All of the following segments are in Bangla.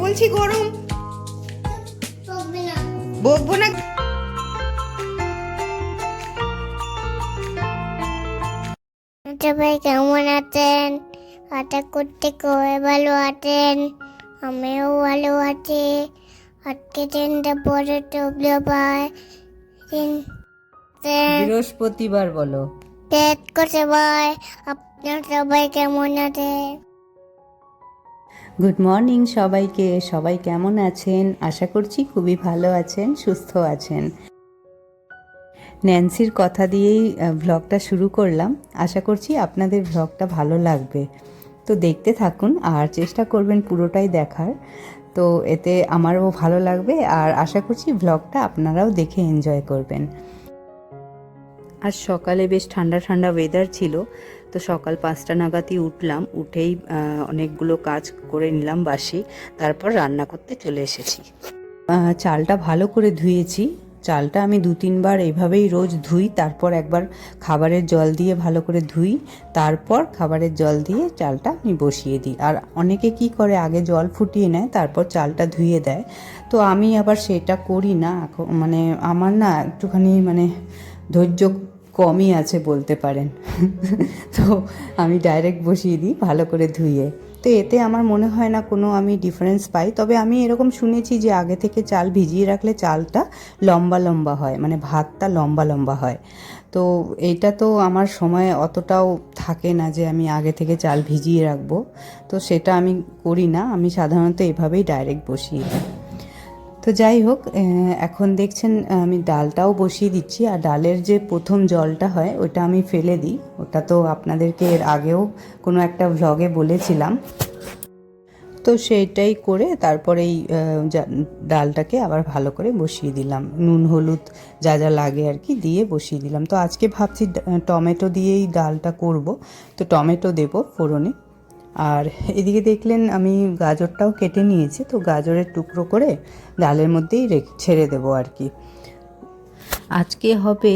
বলছি গরম। বকবো না। সবাই কেমন আছেন? আটা করতে কবে ভালো আছেন? আমিও ভালো আছি। আজকে দিনটা পরে টবলে পায় বৃহস্পতিবার বলো। পেট করতে পায় আপনার সবাই কেমন আছে? গুড মর্নিং সবাইকে। সবাই কেমন আছেন? আশা করছি খুবই ভালো আছেন, সুস্থ আছেন। ন্যান্সির কথা দিয়েই ভ্লগটা শুরু করলাম। আশা করছি আপনাদের ভ্লগটা ভালো লাগবে। তো দেখতে থাকুন আর চেষ্টা করবেন পুরোটাই দেখার। তো এতে আমারও ভালো লাগবে আর আশা করছি ভ্লগটা আপনারাও দেখে এনজয় করবেন। আর সকালে বেশ ঠান্ডা ঠান্ডা ওয়েদার ছিল। তো সকাল পাঁচটা নাগাদই উঠলাম, উঠেই অনেকগুলো কাজ করে নিলাম বাসি, তারপর রান্না করতে চলে এসেছি। চালটা ভালো করে ধুয়েছি। চালটা আমি দু তিনবার এইভাবেই রোজ ধুই, তারপর একবার খাবারের জল দিয়ে ভালো করে ধুই, তারপর খাবারের জল দিয়ে চালটা আমি বসিয়ে দিই। আর অনেকে কি করে, আগে জল ফুটিয়ে নেয়, তারপর চালটা ধুয়ে দেয়। তো আমি আবার সেটা করি না মানে আমার না একটুখানি মানে ধৈর্য কমই আছে বলতে পারেন। তো আমি ডাইরেক্ট বসিয়ে দিই, ভালো করে ধুয়ে। তো এতে আমার মনে হয় না কোনো আমি ডিফারেন্স পাই। তবে আমি এরকম শুনেছি যে আগে থেকে চাল ভিজিয়ে রাখলে চালটা লম্বা লম্বা হয় মানে ভাতটা লম্বা লম্বা হয়। তো এইটা তো আমার সময় অতটাও থাকে না যে আমি আগে থেকে চাল ভিজিয়ে রাখব। তো সেটা আমি করি না, আমি সাধারণত এভাবেই ডাইরেক্ট বসিয়ে দিই। তো যাই হোক এখন দেখছেন, আমি ডালটাও বসিয়ে দিচ্ছি। আর ডালের যে প্রথম জলটা হয়, ওটা আমি ফেলে দিই। ওটা তো আপনাদেরকে এর আগেও কোনো একটা ভ্লগে বলেছিলাম। তো সেইটাই করে তারপরে এই ডালটাকে আবার ভালো করে বসিয়ে দিলাম। নুন, হলুদ যা যা লাগে আর কি দিয়ে বসিয়ে দিলাম। তো আজকে ভাবছি টমেটো দিয়েই ডালটা করব। তো টমেটো দেব ফোড়নে। আর এদিকে দেখলেন আমি গাজরটাও কেটে নিয়েছি, তো গাজরের টুকরো করে ডালের মধ্যেই ছেড়ে দেবো আর কি। আজকে হবে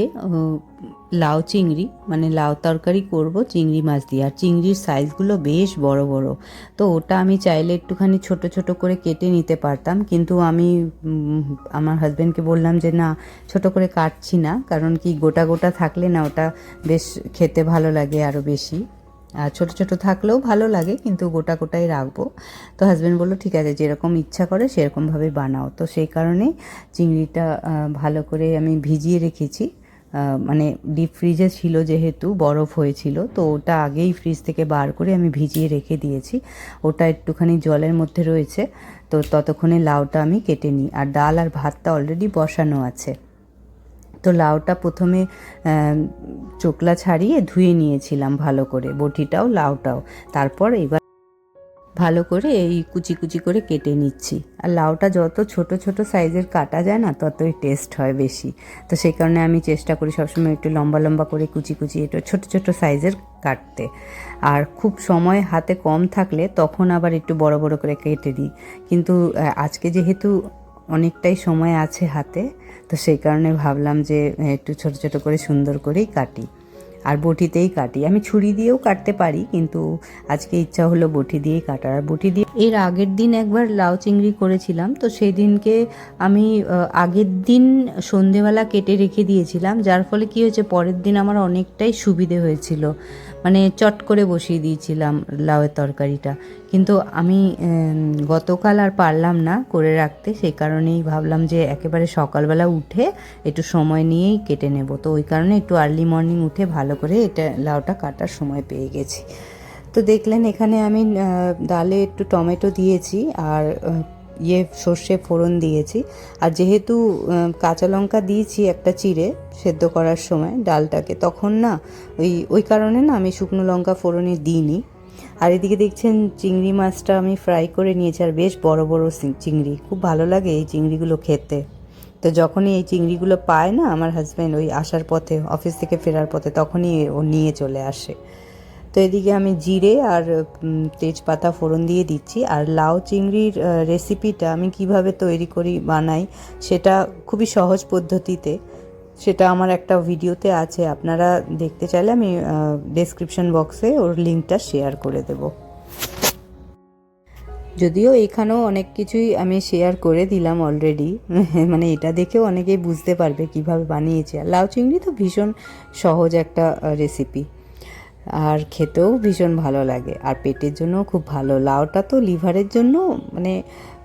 লাউ চিংড়ি মানে লাউ তরকারি করব, চিংড়ি মাছ দিয়ে। আর চিংড়ির সাইজগুলো বেশ বড় বড়, তো ওটা আমি চাইলে একটুখানি ছোট ছোট করে কেটে নিতে পারতাম। কিন্তু আমি আমার হাজব্যান্ডকে বললাম যে, না, ছোট করে কাটছি না, কারণ কি গোটা গোটা থাকলে না ওটা বেশ খেতে ভালো লাগে আরও বেশি। আর ছোট ছোট থাকলেও ভালো লাগে, কিন্তু গোটা গোটাই রাখব। তো হাজব্যান্ড বলল, ঠিক আছে, যেরকম ইচ্ছা করে সেরকমভাবে বানাও। তো সেই কারণেই চিংড়িটা ভালো করে আমি ভিজিয়ে রেখেছি। মানে ডিপ ফ্রিজে ছিল যেহেতু, বরফ হয়েছিল, তো ওটা আগেই ফ্রিজ থেকে বার করে আমি ভিজিয়ে রেখে দিয়েছি। ওটা একটুখানি জলের মধ্যে রয়েছে, তো ততক্ষণে লাউটা আমি কেটে নিই। আর ডাল আর ভাতটা অলরেডি বসানো আছে। তো লাউটা প্রথমে চোকলা ছাড়িয়ে ধুয়ে নিয়েছিলাম ভালো করে, বটিটাও, লাউটাও। তারপর এবার ভালো করে এই কুচি কুচি করে কেটে নিচ্ছি। আর লাউটা যত ছোট ছোট সাইজের কাটা যায় না, ততই টেস্ট হয় বেশি। তো সেই কারণে আমি চেষ্টা করি সবসময় একটু লম্বা লম্বা করে কুচি কুচি একটু ছোট ছোট সাইজের কাটতে। আর খুব সময় হাতে কম থাকলে তখন আবার একটু বড় বড় করে কেটে দিই। কিন্তু আজকে যেহেতু অনেকটাই সময় আছে হাতে, তো সেই কারণে ভাবলাম যে একটু ছোট ছোট করে সুন্দর করেই কাটি। আর বটিতেই কাটি। আমি ছুরি দিয়েও কাটতে পারি, কিন্তু আজকে ইচ্ছা হলো বটি দিয়েই কাটার। আর বটি দিয়ে এর আগের দিন একবার লাউ চিংড়ি করেছিলাম, তো সেই দিনকে আমি আগের দিন সন্ধেবেলা কেটে রেখে দিয়েছিলাম, যার ফলে কি হয়েছে, পরের দিন আমার অনেকটাই সুবিধে হয়েছিল। মানে চট করে বসিয়ে দিয়েছিলাম লাউয়ের তরকারিটা। কিন্তু আমি গতকাল আর পারলাম না করে রাখতে, সেই কারণেই ভাবলাম যে একেবারে সকালবেলা উঠে একটু সময় নিয়েই কেটে নেব। তো ওই কারণে একটু আর্লি মর্নিং উঠে ভালো করে এটা লাউটা কাটার সময় পেয়ে গেছি। তো দেখলেন এখানে আমি ডালে একটু টমেটো দিয়েছি আর ইয়ে সর্ষে ফোড়ন দিয়েছি। আর যেহেতু কাঁচা লঙ্কা দিয়েছি একটা চিড়ে সেদ্ধ করার সময় ডালটাকে, তখন না ওই ওই কারণে না আমি শুকনো লঙ্কা ফোড়নে দিইনি। আর এদিকে দেখছেন চিংড়ি মাছটা আমি ফ্রাই করে নিয়েছি, আর বেশ বড় বড় চিংড়ি। খুব ভালো লাগে এই চিংড়িগুলো খেতে। তো যখনই এই চিংড়িগুলো পায় না আমার হাজব্যান্ড ওই আসার পথে অফিস থেকে ফেরার পথে, তখনই ও নিয়ে চলে আসে। তো এদিকে আমি জিরে আর তেজপাতা ফোড়ন দিয়ে দিচ্ছি। আর লাউ চিংড়ির রেসিপিটা আমি কীভাবে তৈরি করি, বানাই, সেটা খুবই সহজ পদ্ধতিতে, সেটা আমার একটা ভিডিওতে আছে। আপনারা দেখতে চাইলে আমি ডেসক্রিপশন বক্সে ওর লিঙ্কটা শেয়ার করে দেব। যদিও এখানেও অনেক কিছুই আমি শেয়ার করে দিলাম অলরেডি মানে এটা দেখেও অনেকেই বুঝতে পারবে কীভাবে বানিয়েছি। আর লাউ চিংড়ি তো ভীষণ সহজ একটা রেসিপি আর খেতেও ভীষণ ভালো লাগে। আর পেটের জন্যও খুব ভালো। লাউটা তো লিভারের জন্য মানে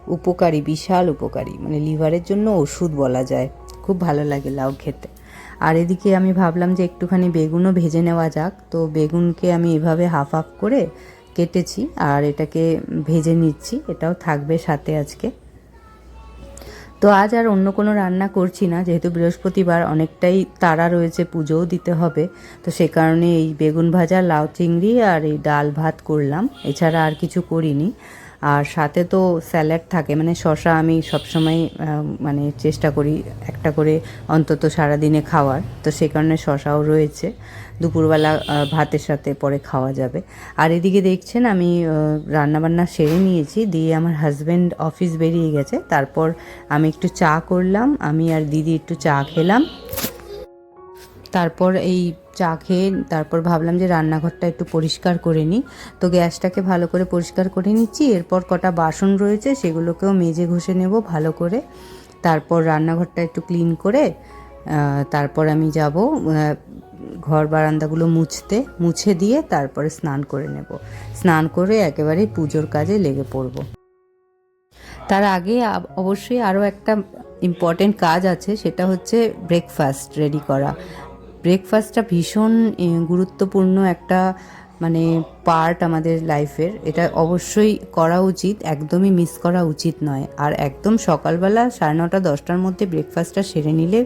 উপকারী, বিশাল উপকারী। মানে লিভারের জন্য ওষুধ বলা যায়। খুব ভালো লাগে লাউ খেতে। আর এদিকে আমি ভাবলাম যে একটুখানি বেগুনও ভেজে নেওয়া যাক। তো বেগুনকে আমি এভাবে হাফ হাফ করে কেটেছি। আর এটাকে ভেজে নিচ্ছি। এটাও থাকবে সাথে আজকে। তো আজ আর অন্য কোনো রান্না করছি না, যেহেতু বৃহস্পতিবার অনেকটাই তারা রয়েছে, পুজোও দিতে হবে। তো সে কারণে এই বেগুন ভাজা, লাউ চিংড়ি আর এই ডাল ভাত করলাম। এছাড়া আর কিছু করিনি। আর সাথে তো স্যালাড থাকে মানে শশা আমি সবসময় মানে চেষ্টা করি একটা করে অন্তত সারাদিনে খাওয়ার। তো সে কারণে শশাও রয়েছে। দুপুরবেলা ভাতের সাথে পরে খাওয়া যাবে। আর এদিকে দেখছেন আমি রান্নাবান্না সেরে নিয়েছি, দিয়ে আমার হাজব্যান্ড অফিস বেরিয়ে গেছে। তারপর আমি একটু চা করলাম, আমি আর দিদি একটু চা খেলাম। তারপর এই চা খেয়ে তারপর ভাবলাম যে রান্নাঘরটা একটু পরিষ্কার করে নিই। তো গ্যাসটাকে ভালো করে পরিষ্কার করে নিচ্ছি। এরপর কটা বাসন রয়েছে, সেগুলোকেও মেজে ঘষে নেব ভালো করে। তারপর রান্নাঘরটা একটু ক্লিন করে তারপর আমি যাব ঘর বারান্দাগুলো মুছতে, মুছে দিয়ে তারপরে স্নান করে নেব। স্নান করে একেবারে পুজোর কাজে লেগে পড়ব। তার আগে অবশ্যই আরও একটা ইম্পর্টেন্ট কাজ আছে, সেটা হচ্ছে ব্রেকফাস্ট রেডি করা। ব্রেকফাস্টটা ভীষণ গুরুত্বপূর্ণ একটা মানে পার্ট আমাদের লাইফের এটা অবশ্যই করা উচিত, একদমই মিস করা উচিত নয়। আর একদম সকালবেলা সাড়ে নটা, দশটার মধ্যে ব্রেকফাস্টটা সেরে নিলে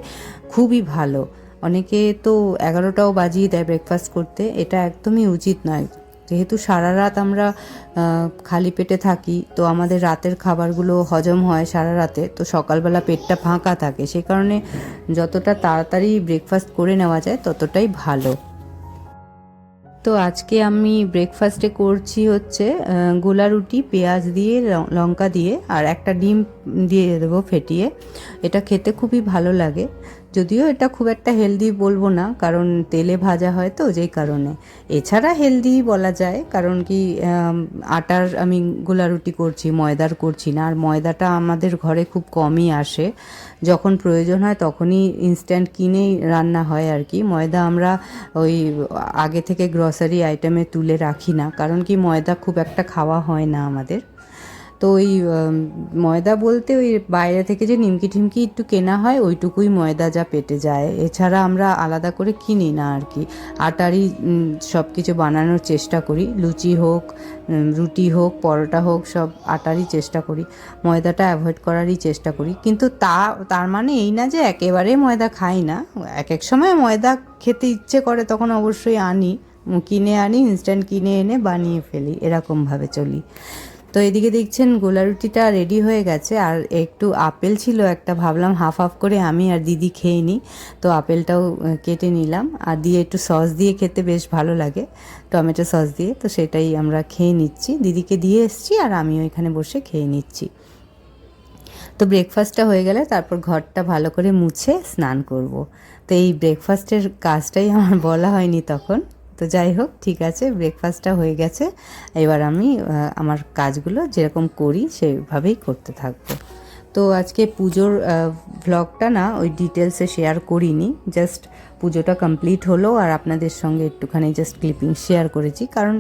খুবই ভালো। অনেকে তো এগারোটাও বাজিয়ে দেয় ব্রেকফাস্ট করতে, এটা একদমই উচিত নয়। যেহেতু সারা রাত আমরা খালি পেটে থাকি, তো আমাদের রাতের খাবারগুলো হজম হয় সারা রাতে, তো সকালবেলা পেটটা ফাঁকা থাকে। সে কারণে যতটা তাড়াতাড়ি ব্রেকফাস্ট করে নেওয়া যায়, ততটাই ভালো। তো আজকে আমি ব্রেকফাস্টে করছি হচ্ছে গোলা রুটি, পেঁয়াজ দিয়ে লঙ্কা দিয়ে, আর একটা ডিম দিয়ে দেবো ফেটিয়ে। এটা খেতে খুবই ভালো লাগে। যদিও এটা খুব একটা হেলদি বলব না, কারণ তেলে ভাজা হয় তো যেই কারণে। এছাড়া হেলদি বলা যায়, কারণ কি আটার আমি গোলা রুটি করছি, ময়দার করছি না, আর ময়দাটা আমাদের ঘরে খুব কমই আসে। যখন প্রয়োজন হয় তখনই ইনস্ট্যান্ট কিনেই রান্না হয় আর কি। ময়দা আমরা ওই আগে থেকে গ্রসারি আইটেমে তুলে রাখি না, কারণ কি ময়দা খুব একটা খাওয়া হয় না আমাদের। তো ওই ময়দা বলতে ওই বাইরে থেকে যে নিমকি টিমকি একটু কেনা হয়, ওইটুকুই ময়দা যা পেটে যায়। এছাড়া আমরা আলাদা করে কিনি না আর কি। আটারই সব কিছু বানানোর চেষ্টা করি। লুচি হোক রুটি হোক, পরোটা হোক, সব আটারই চেষ্টা করি। ময়দাটা অ্যাভয়েড করারই চেষ্টা করি। কিন্তু তা, তার মানে এই না যে একেবারে ময়দা খাই না। এক এক সময় ময়দা খেতে ইচ্ছে করে, তখন অবশ্যই আনি। কিনে আনি ইনস্ট্যান্ট কিনে এনে বানিয়ে ফেলি। এরকমভাবে চলি। তো এদিকে দেখছেন গোলা রুটিটা রেডি হয়ে গেছে, আর একটু আপেল ছিল একটা, ভাবলাম হাফ হাফ করে আমি আর দিদি খেয়ে নিই। তো আপেলটাও কেটে নিলাম, আর দিয়ে একটু সস দিয়ে খেতে বেশ ভালো লাগে, টমেটো সস দিয়ে। তো সেটাই আমরা খেয়ে নিচ্ছি, দিদিকে দিয়ে এসছি আর আমিও এখানে বসে খেয়ে নিচ্ছি। তো ব্রেকফাস্টটা হয়ে গেলে তারপর ঘরটা ভালো করে মুছে স্নান করব। তো এই ব্রেকফাস্টের কাজটাই আমার বলা হয়নি তখন। তো যাই হোক, ঠিক আছে ব্রেকফাস্টটা হয়ে গেছে। এবার আমি আমার কাজগুলো যেরকম করি সেভাবেই করতে থাকব। তো আজকে পুজোর ভ্লগটা না ওই ডিটেলসে শেয়ার করিনি জাস্ট পুজোটা কমপ্লিট হলো আর আপনাদের সঙ্গে একটুখানি জাস্ট ক্লিপিং শেয়ার করেছি। কারণ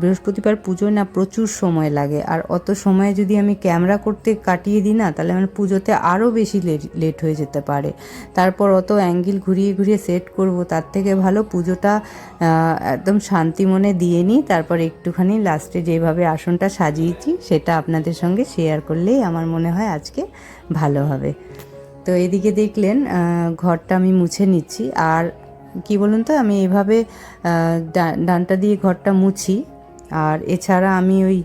বৃহস্পতিবার পুজোয় না প্রচুর সময় লাগে। আর অত সময় যদি আমি ক্যামেরা করতে কাটিয়ে দিই না, তাহলে আমার পুজোতে আরও বেশি লেট হয়ে যেতে পারে। তারপর অত অ্যাঙ্গেল ঘুরিয়ে ঘুরিয়ে সেট করব, তার থেকে ভালো পুজোটা একদম শান্তি মনে দিয়ে নিই। তারপর একটুখানি লাস্টে যেভাবে আসনটা সাজিয়েছি, সেটা আপনাদের সঙ্গে শেয়ার করলেই আমার মনে হয় আজকে ভালো হবে। তো এদিকে দেখলেন ঘরটা আমি মুছে নিচ্ছি। আর কি বলুন তো, আমি এভাবে ডানটা দিয়ে ঘরটা মুছি। আর এছাড়া আমি ওই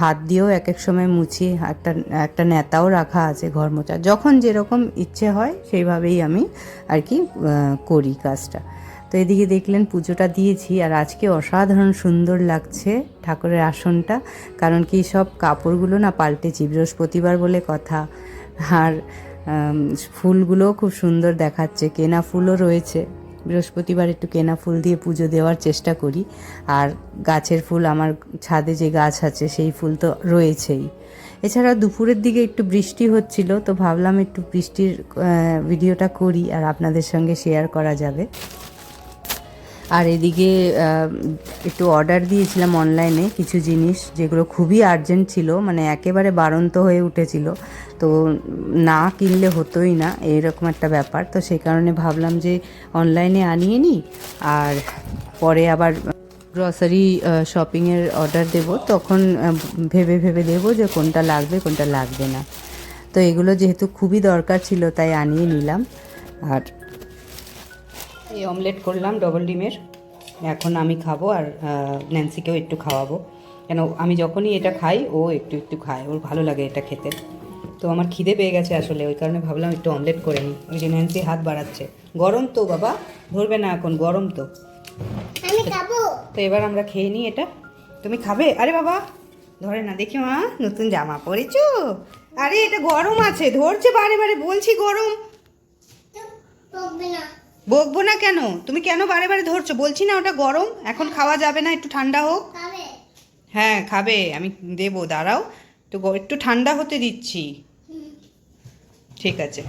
হাত দিয়েও এক এক সময় মুছি। একটা একটা নেতাও রাখা আছে ঘর মোছা। যখন যেরকম ইচ্ছে হয়, সেইভাবেই আমি আর কি করি কাজটা। তো এদিকে দেখলেন, পুজোটা দিয়েছি। আর আজকে অসাধারণ সুন্দর লাগছে ঠাকুরের আসনটা। কারণ কি সব কাপড়গুলো না পাল্টেছি বৃহস্পতিবার বলে কথা। আর ফুলগুলোও খুব সুন্দর দেখাচ্ছে। কেনা ফুলও রয়েছে। বৃহস্পতিবার একটু কেনা ফুল দিয়ে পুজো দেওয়ার চেষ্টা করি। আর গাছের ফুল, আমার ছাদে যে গাছ আছে, সেই ফুল তো রয়েছেই। এছাড়া দুপুরের দিকে একটু বৃষ্টি হচ্ছিল, তো ভাবলাম একটু বৃষ্টির ভিডিওটা করি আর আপনাদের সঙ্গে শেয়ার করা যাবে। আর এদিকে একটু অর্ডার দিয়েছিলাম অনলাইনে কিছু জিনিস, যেগুলো খুবই আর্জেন্ট ছিল মানে একেবারে বাড়ন্ত হয়ে উঠেছিল। তো না কিনলে হতোই না এরকম একটা ব্যাপার। তো সেই কারণে ভাবলাম যে অনলাইনে আনিয়ে নিই, আর পরে আবার গ্রসারি শপিংয়ের অর্ডার দেব। তখন ভেবে ভেবে দেবো যে কোনটা লাগবে কোনটা লাগবে না। তো এগুলো যেহেতু খুবই দরকার ছিল, তাই আনিয়ে নিলাম। আর এই অমলেট করলাম ডবল ডিমের। এখন আমি খাব আর ন্যান্সিকেও একটু খাওয়াবো। কেন আমি যখনই এটা খাই ও একটু একটু খায়। ওর ভালো লাগে এটা খেতে। তো আমার খিদে পেয়ে গেছে আসলে ওই কারণে ভাবলাম একটু অমলেট করে নিই। ওই যে ন্যান্সি হাত বাড়াচ্ছে। গরম তো বাবা। ধরবে না এখন গরম তো। খাব। তো এবার আমরা খেয়ে নিই এটা। তুমি খাবে? আরে বাবা! ধরে না দেখি মা নতুন জামা পরেছ? আরে এটা গরম আছে। ধরছে বারে বারে বলছি গরম। না। বকবো না কেন? তুমি কেন বারে বারে ধরছো? বলছি না ওটা গরম এখন খাওয়া যাবে না একটু ঠান্ডা হোক। হ্যাঁ খাবে আমি দেবো দাঁড়াও। তো একটু ঠান্ডা হতে দিচ্ছি। ঠিক আছে।